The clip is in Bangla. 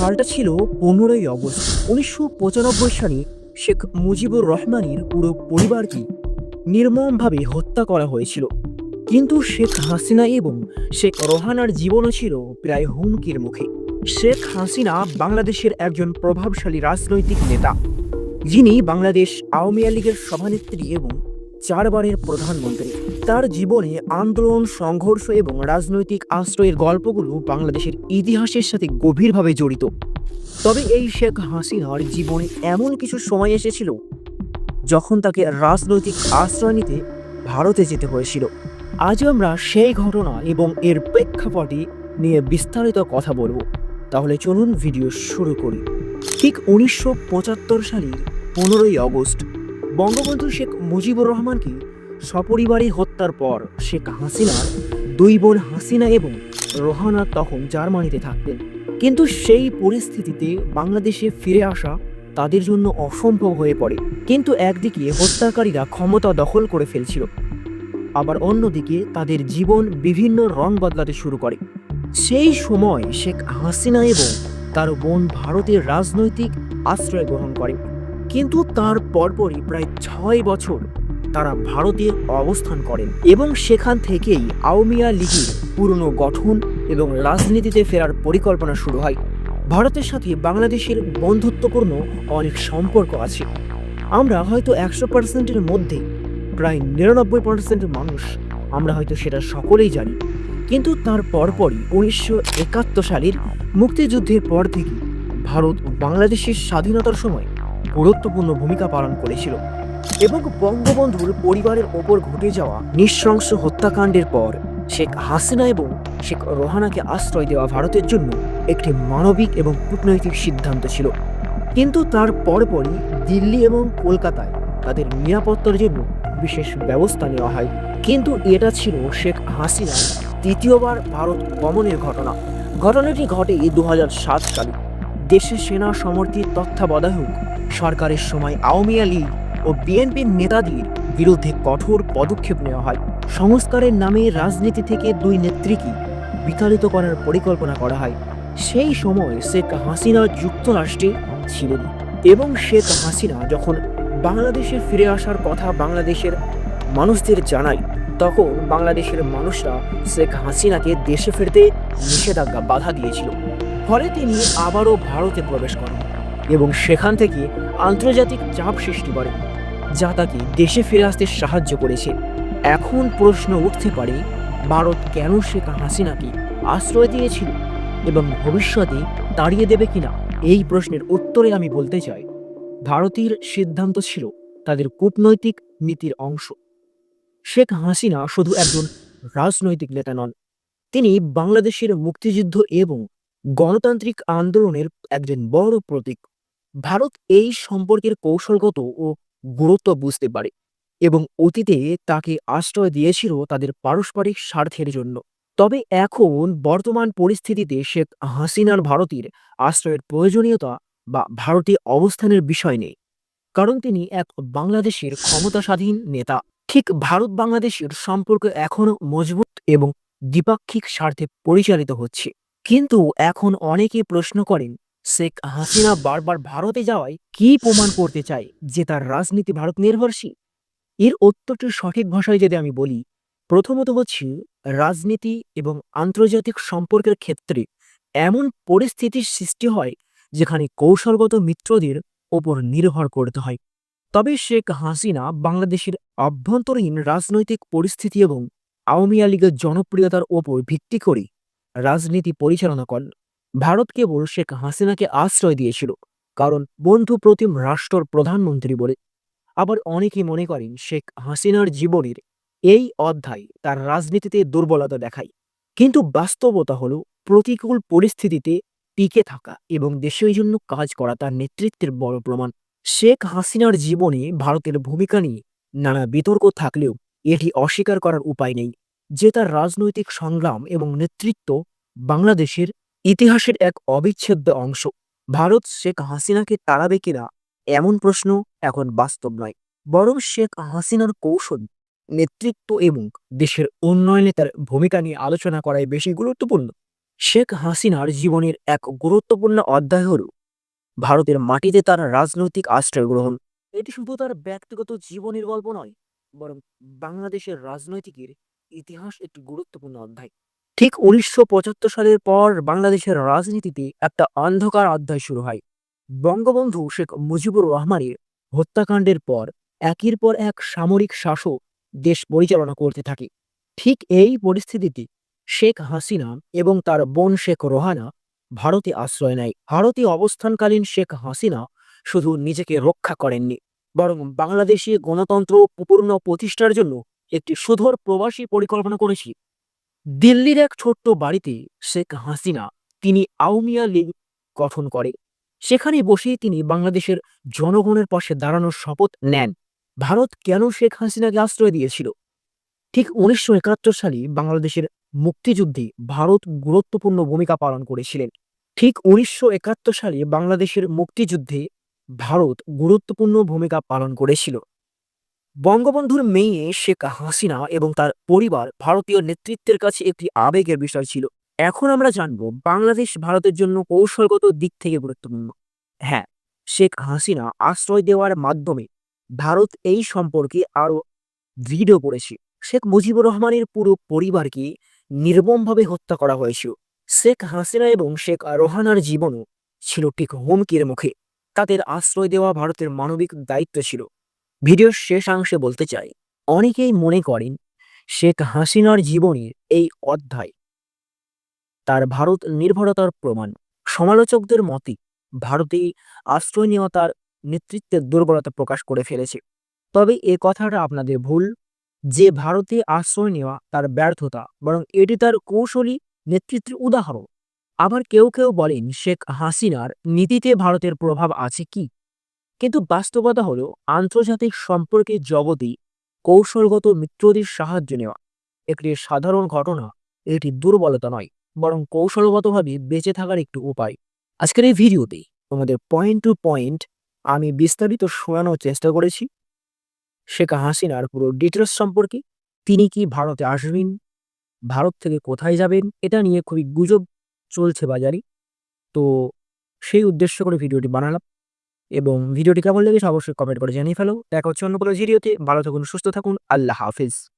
সালটা ছিল পনেরোই অগস্ট, উনিশশো পঁচানব্বই সালে শেখ মুজিবুর রহমানের পুরো পরিবারকে নির্মমভাবে হত্যা করা হয়েছিল। কিন্তু শেখ হাসিনা এবং শেখ রোহানার জীবনও ছিল প্রায় হুমকির মুখে। শেখ হাসিনা বাংলাদেশের একজন প্রভাবশালী রাজনৈতিক নেতা। যিনি বাংলাদেশ আওয়ামী লীগের সভানেত্রী এবং চারবারের প্রধানমন্ত্রী। তার জীবনে আন্দোলন, সংঘর্ষ এবং রাজনৈতিক আশ্রয়ের গল্পগুলো বাংলাদেশের ইতিহাসের সাথে গভীরভাবে জড়িত। তবে এই শেখ হাসিনার জীবনে এমন কিছু সময় এসেছিল যখন তাকে রাজনৈতিক আশ্রয় নিতে ভারতে যেতে হয়েছিল। আজ আমরা সেই ঘটনা এবং এর প্রেক্ষাপটে নিয়ে বিস্তারিত কথা বলব। তাহলে চলুন ভিডিও শুরু করি। ঠিক উনিশশো পঁচাত্তর সালের পনেরোই আগস্ট বঙ্গবন্ধু শেখ মুজিবুর রহমানকে সপরিবারে হত্যার পর শেখ হাসিনার দুই বোন হাসিনা এবং রোহানা তখন জার্মানিতে থাকতেন। কিন্তু সেই পরিস্থিতিতে বাংলাদেশে ফিরে আসা তাদের জন্য অসম্ভব হয়ে পড়ে। কিন্তু একদিকে হত্যাকারীরা ক্ষমতা দখল করে ফেলছিল, আবার অন্যদিকে তাদের জীবন বিভিন্ন রং বদলাতে শুরু করে। সেই সময় শেখ হাসিনা এবং তার বোন ভারতের রাজনৈতিক আশ্রয় গ্রহণ করে। কিন্তু তার পরপরই প্রায় ছয় বছর তারা ভারতে অবস্থান করেন এবং সেখান থেকেই আওয়ামিয়া লীগের পুরনো গঠন এবং রাজনীতিতে ফেরার পরিকল্পনা শুরু হয়। ভারতের সাথে বাংলাদেশের বন্ধুত্বপূর্ণ অনেক সম্পর্ক আছে। আমরা হয়তো একশো পার্সেন্টের মধ্যে, প্রায় নিরানব্বই পার্সেন্ট মানুষ, আমরা হয়তো সেটা সকলেই জানি। কিন্তু তার পরপরই উনিশশো একাত্তর সালের মুক্তিযুদ্ধের পর থেকে ভারত বাংলাদেশের স্বাধীনতার সময় গুরুত্বপূর্ণ ভূমিকা পালন করেছিল। এবং বঙ্গবন্ধুর পরিবারের ওপর ঘটে যাওয়া নৃশংস হত্যাকাণ্ডের পর শেখ হাসিনা এবং শেখ রোহানাকে আশ্রয় দেওয়া ভারতের জন্য একটি মানবিক এবং কূটনৈতিক সিদ্ধান্ত ছিল। কিন্তু তার পরপরই দিল্লি এবং কলকাতায় তাদের নিরাপত্তার জন্য বিশেষ ব্যবস্থা নেওয়া হয়। কিন্তু এটা ছিল শেখ হাসিনার তৃতীয়বার ভারত গমনের ঘটনা। ঘটনাটি ঘটে দু হাজার সাত সালে। দেশে সেনা সমর্থিত তত্ত্বাবধায়ক সরকারের সময় আওয়ামী লীগ ও বিএনপির নেতাদের বিরুদ্ধে কঠোর পদক্ষেপ নেওয়া হয়। সংস্কারের নামে রাজনীতি থেকে দুই নেত্রীকে বিতাড়িত করার পরিকল্পনা করা হয়। সেই সময় শেখ হাসিনা যুক্তরাষ্ট্রে ছিলেন এবং শেখ হাসিনা যখন বাংলাদেশে ফিরে আসার কথা বাংলাদেশের মানুষদের জানায়, তখন বাংলাদেশের মানুষরা শেখ হাসিনাকে দেশে ফিরতে নিষেধাজ্ঞা বাধা দিয়েছিল। ফলে তিনি আবারও ভারতে প্রবেশ করেন এবং সেখান থেকে আন্তর্জাতিক চাপ সৃষ্টি করেন। যা তাকে দেশে ফিরে আসতে সাহায্য করেছে। এখন প্রশ্ন উঠতে পারে, ভারত কেন শেখ হাসিনাকে আশ্রয় দিয়েছিল এবং ভবিষ্যতে তাড়িয়ে দেবে কিনা? এই প্রশ্নের উত্তরে আমি বলতে চাই, ভারতের সিদ্ধান্ত ছিল তাদের কূটনৈতিক নীতির অংশ। শেখ হাসিনা শুধু একজন রাজনৈতিক নেতা নন, তিনি বাংলাদেশের মুক্তিযুদ্ধ এবং গণতান্ত্রিক আন্দোলনের একজন বড় প্রতীক। ভারত এই সম্পর্কের কৌশলগত ও গুরুত্ব বুঝতে পারে এবং অতীতে তাকে আশ্রয় দিয়েছিল তাদের পারস্পরিক স্বার্থের জন্য। তবে এখন বর্তমান পরিস্থিতিতে শেখ হাসিনার ভারতের আশ্রয়ের প্রয়োজনীয়তা বা ভারতে অবস্থানের বিষয় নেই, কারণ তিনি এক বাংলাদেশের ক্ষমতাস্বাধীন নেতা। ঠিক ভারত বাংলাদেশের সম্পর্ক এখনও মজবুত এবং দ্বিপাক্ষিক স্বার্থে পরিচালিত হচ্ছে। কিন্তু এখন অনেকে প্রশ্ন করেন শেখ হাসিনা বারবার ভারতে যাওয়ায় কি প্রমাণ করতে চায় যে তার রাজনীতি ভারত নির্ভরশীল? এর উত্তরটি সঠিক ভাষায় যদি আমি বলি, প্রথমত হচ্ছে রাজনীতি এবং আন্তর্জাতিক সম্পর্কের ক্ষেত্রে এমন পরিস্থিতির সৃষ্টি হয় যেখানে কৌশলগত মিত্রদের ওপর নির্ভর করতে হয়। তবে শেখ হাসিনা বাংলাদেশের অভ্যন্তরীণ রাজনৈতিক পরিস্থিতি এবং আওয়ামী লীগের জনপ্রিয়তার ওপর ভিত্তি করে রাজনীতি পরিচালনা করেন। ভারত কেবল শেখ হাসিনাকে আশ্রয় দিয়েছিল। কারণ বন্ধু প্রতিম রাষ্ট্র প্রধানমন্ত্রী বলে আবার অনেকে মনে করেন শেখ হাসিনার জীবনের এই অধ্যায় তার রাজনীতিতে দুর্বলতা দেখায়। কিন্তু বাস্তবতা হল প্রতিকূল পরিস্থিতিতে টিকে থাকা এবং দেশের জন্য কাজ করা তার নেতৃত্বের বড় প্রমাণ। শেখ হাসিনার জীবনে ভারতের ভূমিকা নিয়ে নানা বিতর্ক থাকলেও এটি অস্বীকার করার উপায় নেই। যে তার রাজনৈতিক সংগ্রাম এবং নেতৃত্ব বাংলাদেশের ইতিহাসের এক অবিচ্ছেদ্য অংশ। ভারত শেখ হাসিনাকে তাড়াবে কিনা এমন প্রশ্ন এখন বাস্তব নয়। বরং শেখ হাসিনার কৌশল, নেতৃত্ব এবং দেশের উন্নয়নে তার ভূমিকা নিয়ে আলোচনা করাই বেশি গুরুত্বপূর্ণ। শেখ হাসিনার জীবনের এক গুরুত্বপূর্ণ অধ্যায় হল ভারতের মাটিতে তার রাজনৈতিক আশ্রয় গ্রহণ। এটি শুধু তার ব্যক্তিগত জীবনের গল্প নয়, বরং বাংলাদেশের রাজনৈতিকের ইতিহাস একটি গুরুত্বপূর্ণ অধ্যায়। ঠিক উনিশশো পঁচাত্তর সালের পর বাংলাদেশের রাজনীতিতে একটা অন্ধকার অধ্যায় শুরু হয়। বঙ্গবন্ধু শেখ মুজিবুর রহমানের হত্যাকাণ্ডের পর একের পর এক সামরিক শাসক দেশ পরিচালনা করতে থাকে। ঠিক এই পরিস্থিতিতে শেখ হাসিনা এবং তার বোন শেখ রোহানা ভারতে আশ্রয় নেয়। ভারতে অবস্থানকালীন শেখ হাসিনা শুধু নিজেকে রক্ষা করেননি, বরং বাংলাদেশে গণতন্ত্র পূর্ণ প্রতিষ্ঠার জন্য একটি সুধর প্রবাসী পরিকল্পনা করেছি। দিল্লির এক ছোট্ট বাড়িতে শেখ হাসিনা, তিনি আউমিয়া লীগ গঠন করে সেখানে বসেই তিনি বাংলাদেশের জনগণের পাশে দাঁড়ানোর শপথ নেন। ভারত কেন শেখ হাসিনাকে আশ্রয় দিয়েছিল? ঠিক উনিশশো একাত্তর সালে বাংলাদেশের মুক্তিযুদ্ধে ভারত গুরুত্বপূর্ণ ভূমিকা পালন করেছিলেন। ঠিক উনিশশো একাত্তর সালে বাংলাদেশের মুক্তিযুদ্ধে ভারত গুরুত্বপূর্ণ ভূমিকা পালন করেছিল। বঙ্গবন্ধুর মেয়ে শেখ হাসিনা এবং তার পরিবার ভারতীয় নেতৃত্বের কাছে একটি আবেগের বিষয় ছিল। এখন আমরা জানব বাংলাদেশ ভারতের জন্য কৌশলগত দিক থেকে গুরুত্বপূর্ণ। হ্যাঁ শেখ হাসিনা আশ্রয় দেওয়ার মাধ্যমে ভারত এই সম্পর্কে আরও দৃঢ় করেছে। শেখ মুজিবুর রহমানের পুরো পরিবারকে নির্মমভাবে হত্যা করা হয়েছিল। শেখ হাসিনা এবং শেখ রোহানার জীবনও ছিল ঠিক হুমকির মুখে। তাদের আশ্রয় দেওয়া ভারতের মানবিক দায়িত্ব ছিল। ভিডিওর শেষাংশে বলতে চাই, অনেকেই মনে করেন শেখ হাসিনার জীবনের এই অধ্যায় তার ভারত নির্ভরতার প্রমাণ। সমালোচকদের মতে ভারতে আশ্রয় নেওয়া তার নেতৃত্বের দুর্বলতা প্রকাশ করে ফেলেছে। তবে এ কথাটা আপনাদের ভুল, যে ভারতে আশ্রয় নেওয়া তার ব্যর্থতা, বরং এটি তার কৌশলী নেতৃত্বের উদাহরণ। আবার কেউ কেউ বলেন, শেখ হাসিনার নীতিতে ভারতের প্রভাব আছে কি? কিন্তু বাস্তবতা হলো আন্তর্জাতিক সম্পর্কের জগতে কৌশলগত মিত্রদের সাহায্য নেওয়া। একটি সাধারণ ঘটনা, এটি দুর্বলতা নয়, বরং কৌশলগতভাবে বেঁচে থাকার একটি উপায়। আজকের এই ভিডিওতে তোমাদের পয়েন্ট টু পয়েন্ট আমি বিস্তারিত শোনানোর চেষ্টা করেছি। শেখ হাসিনার পুরো ডিটেলস সম্পর্কে, তিনি কি ভারতে আসবেন, ভারত থেকে কোথায় যাবেন, এটা নিয়ে খুবই গুজব চলছে বাজারে। তো সেই উদ্দেশ্য করে ভিডিওটি বানালাম। এবং ভিডিওটি কেমন লেগেছে অবশ্যই কমেন্ট করে জানিয়ে ফেলো। দেখা হচ্ছে অন্য কোনো ভিডিওতে ভালো থাকুন, সুস্থ থাকুন। আল্লাহ হাফিজ।